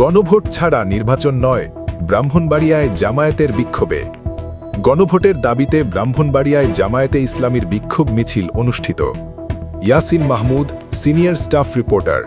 গণভোট ছাড়া নির্বাচন নয়, ব্রাহ্মণবাড়িয়ায় জামায়াতের বিক্ষোভে। গণভোটের দাবিতে ব্রাহ্মণবাড়িয়ায় জামায়াতে ইসলামীর বিক্ষোভ মিছিল অনুষ্ঠিত। Yasin Mahmud, senior staff reporter.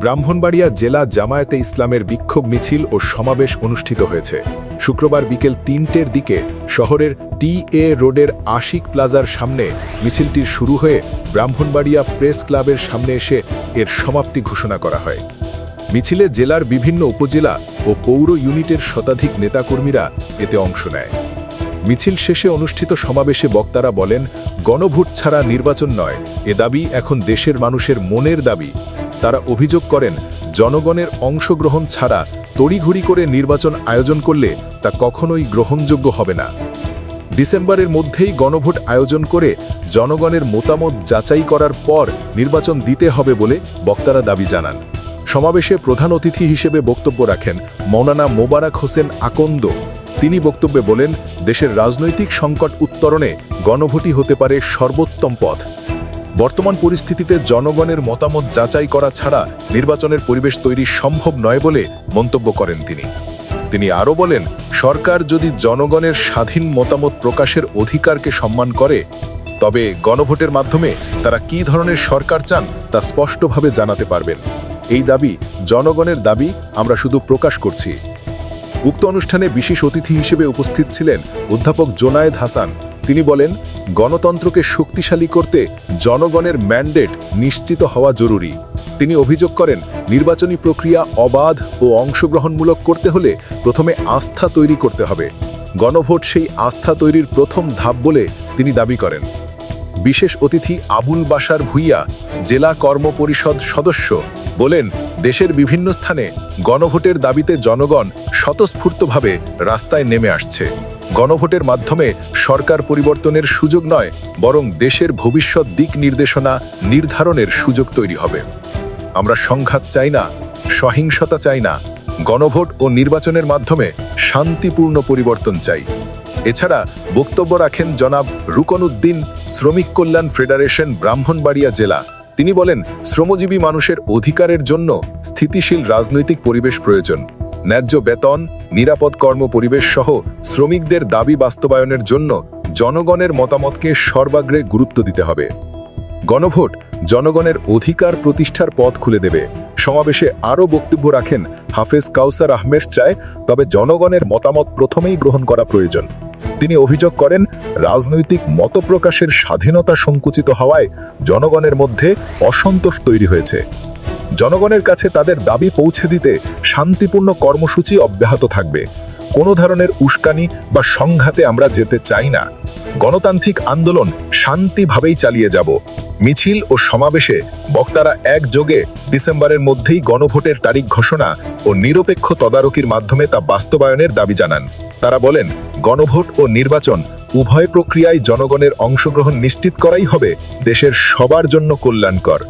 Brahmanbaria জেলা জামায়াতে ইসলামের বিক্ষোভ মিছিল ও সমাবেশ অনুষ্ঠিত হয়েছে। শুক্রবার বিকেল তিনটের দিকে শহরের টি এ রোডের আশিক প্লাজার সামনে মিছিলটির শুরু হয়ে ব্রাহ্মণবাড়িয়া প্রেস ক্লাবের সামনে এসে এর সমাপ্তি ঘোষণা করা হয়। মিছিলে জেলার বিভিন্ন উপজেলা ও পৌর ইউনিটের শতাধিক নেতাকর্মীরা এতে অংশ নেয়। মিছিল শেষে অনুষ্ঠিত সমাবেশে বক্তারা বলেন, গণভোট ছাড়া নির্বাচন নয়, এ দাবি এখন দেশের মানুষের মনের দাবি। তারা অভিযোগ করেন, জনগণের অংশগ্রহণ ছাড়া তড়িঘড়ি করে নির্বাচন আয়োজন করলে তা কখনোই গ্রহণযোগ্য হবে না। ডিসেম্বরের মধ্যেই গণভোট আয়োজন করে জনগণের মতামত যাচাই করার পর নির্বাচন দিতে হবে বলে বক্তারা দাবি জানান। সমাবেশে প্রধান অতিথি হিসেবে বক্তব্য রাখেন মৌলানা মোবারক হোসেন আকন্দ। তিনি বক্তব্যে বলেন, দেশের রাজনৈতিক সংকট উত্তরণে গণভোটই হতে পারে সর্বোত্তম পথ। বর্তমান পরিস্থিতিতে জনগণের মতামত যাচাই করা ছাড়া নির্বাচনের পরিবেশ তৈরি সম্ভব নয় বলে মন্তব্য করেন তিনি। তিনি আরও বলেন, সরকার যদি জনগণের স্বাধীন মতামত প্রকাশের অধিকারকে সম্মান করে, তবে গণভোটের মাধ্যমে তারা কি ধরনের সরকার চান তা স্পষ্টভাবে জানাতে পারবেন। এই দাবি জনগণের দাবি, আমরা শুধু প্রকাশ করছি। উক্ত অনুষ্ঠানে বিশেষ অতিথি হিসেবে উপস্থিত ছিলেন অধ্যাপক জোনায়েদ হাসান। তিনি বলেন, গণতন্ত্রকে শক্তিশালী করতে জনগণের ম্যান্ডেট নিশ্চিত হওয়া জরুরি। তিনি অভিযোগ করেন, নির্বাচনী প্রক্রিয়া অবাধ ও অংশগ্রহণমূলক করতে হলে প্রথমে আস্থা তৈরি করতে হবে। গণভোট সেই আস্থা তৈরির প্রথম ধাপ বলে তিনি দাবি করেন। বিশেষ অতিথি আবুল বাসার ভুইয়া, জেলা কর্ম পরিষদ সদস্য, বলেন, দেশের বিভিন্ন স্থানে গণভোটের দাবিতে জনগণ স্বতঃস্ফূর্তভাবে রাস্তায় নেমে আসছে। গণভোটের মাধ্যমে সরকার পরিবর্তনের সুযোগ নয়, বরং দেশের ভবিষ্যৎ দিক নির্দেশনা নির্ধারণের সুযোগ তৈরি হবে। আমরা সংঘাত চাই না, সহিংসতা চাই না, গণভোট ও নির্বাচনের মাধ্যমে শান্তিপূর্ণ পরিবর্তন চাই। এছাড়া বক্তব্য রাখেন জনাব রুকনউদ্দিন, শ্রমিক কল্যাণ ফেডারেশন, ব্রাহ্মণবাড়িয়া জেলা। তিনি বলেন, শ্রমজীবী মানুষের অধিকারের জন্য স্থিতিশীল রাজনৈতিক পরিবেশ প্রয়োজন। ন্যায্য বেতন, নিরাপদ কর্ম পরিবেশ সহ শ্রমিকদের দাবি বাস্তবায়নের জন্য জনগণের মতামতকে সর্বাগ্রে গুরুত্ব দিতে হবে। গণভোট জনগণের অধিকার প্রতিষ্ঠার পথ খুলে দেবে। সমাবেশে আরও বক্তব্য রাখেন হাফেজ কাউসার আহমেদ চায় তবে জনগণের মতামত প্রথমেই গ্রহণ করা প্রয়োজন। তিনি অভিযোগ করেন, রাজনৈতিক মতপ্রকাশের স্বাধীনতা সংকুচিত হওয়ায় জনগণের মধ্যে অসন্তোষ তৈরি হয়েছে। জনগণের কাছে তাদের দাবি পৌঁছে দিতে শান্তিপূর্ণ কর্মসূচি অব্যাহত থাকবে। কোনো ধরনের উস্কানি বা সংঘাতে আমরা যেতে চাই না। গণতান্ত্রিক আন্দোলন শান্তিভাবেই চালিয়ে যাব। মিছিল ও সমাবেশে বক্তারা একযোগে ডিসেম্বরের মধ্যেই গণভোটের তারিখ ঘোষণা ও নিরপেক্ষ তদারকির মাধ্যমে তা বাস্তবায়নের দাবি জানান। তারা বলেন, গণভোট ও নির্বাচন উভয় প্রক্রিয়ায় জনগণের অংশগ্রহণ নিশ্চিত করাই হবে দেশের সবার জন্য কল্যাণকর।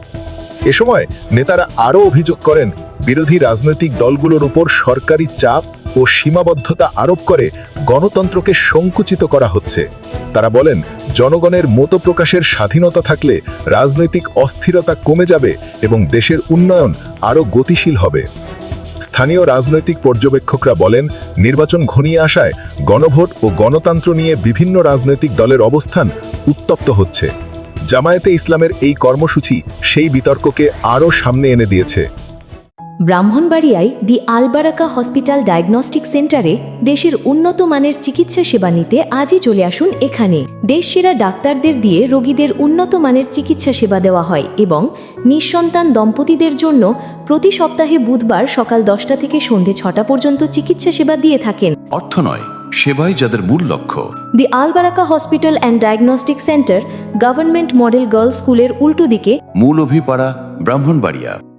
এ সময় নেতারা আরও অভিযোগ করেন, বিরোধী রাজনৈতিক দলগুলোর উপর সরকারি চাপ ও সীমাবদ্ধতা আরোপ করে গণতন্ত্রকে সংকুচিত করা হচ্ছে। তারা বলেন, জনগণের মত প্রকাশের স্বাধীনতা থাকলে রাজনৈতিক অস্থিরতা কমে যাবে এবং দেশের উন্নয়ন আরও গতিশীল হবে। স্থানীয় রাজনৈতিক পর্যবেক্ষকরা বলেন, নির্বাচন ঘনিয়ে আসায় গণভোট ও গণতন্ত্র নিয়ে বিভিন্ন রাজনৈতিক দলের অবস্থান উত্তপ্ত হচ্ছে। জামায়াতে ইসলামের এই কর্মসূচি সেই বিতর্ককে আরও সামনে এনে দিয়েছে। ব্রাহ্মণবাড়িয়ায় দি আলবারাকা হসপিটাল ডায়াগনস্টিক সেন্টারে দেশের উন্নত মানের চিকিৎসা সেবা নিতে আজই চলে আসুন এখানে। দেশসেরা ডাক্তারদের দিয়ে রোগীদের উন্নত মানের চিকিৎসা সেবা দেওয়া হয় এবং নিঃসন্তান দম্পতিদের জন্য প্রতি সপ্তাহে বুধবার সকাল দশটা থেকে সন্ধে ছটা পর্যন্ত চিকিৎসা সেবা দিয়ে থাকেন। অর্থ নয় সেবাই যাদের মূল লক্ষ্য। The Albaraka hospital and diagnostic centre government model girls স্কুলের উল্টো দিকে। মূল অভিপাড়া ব্রাহ্মণবাড়িয়া।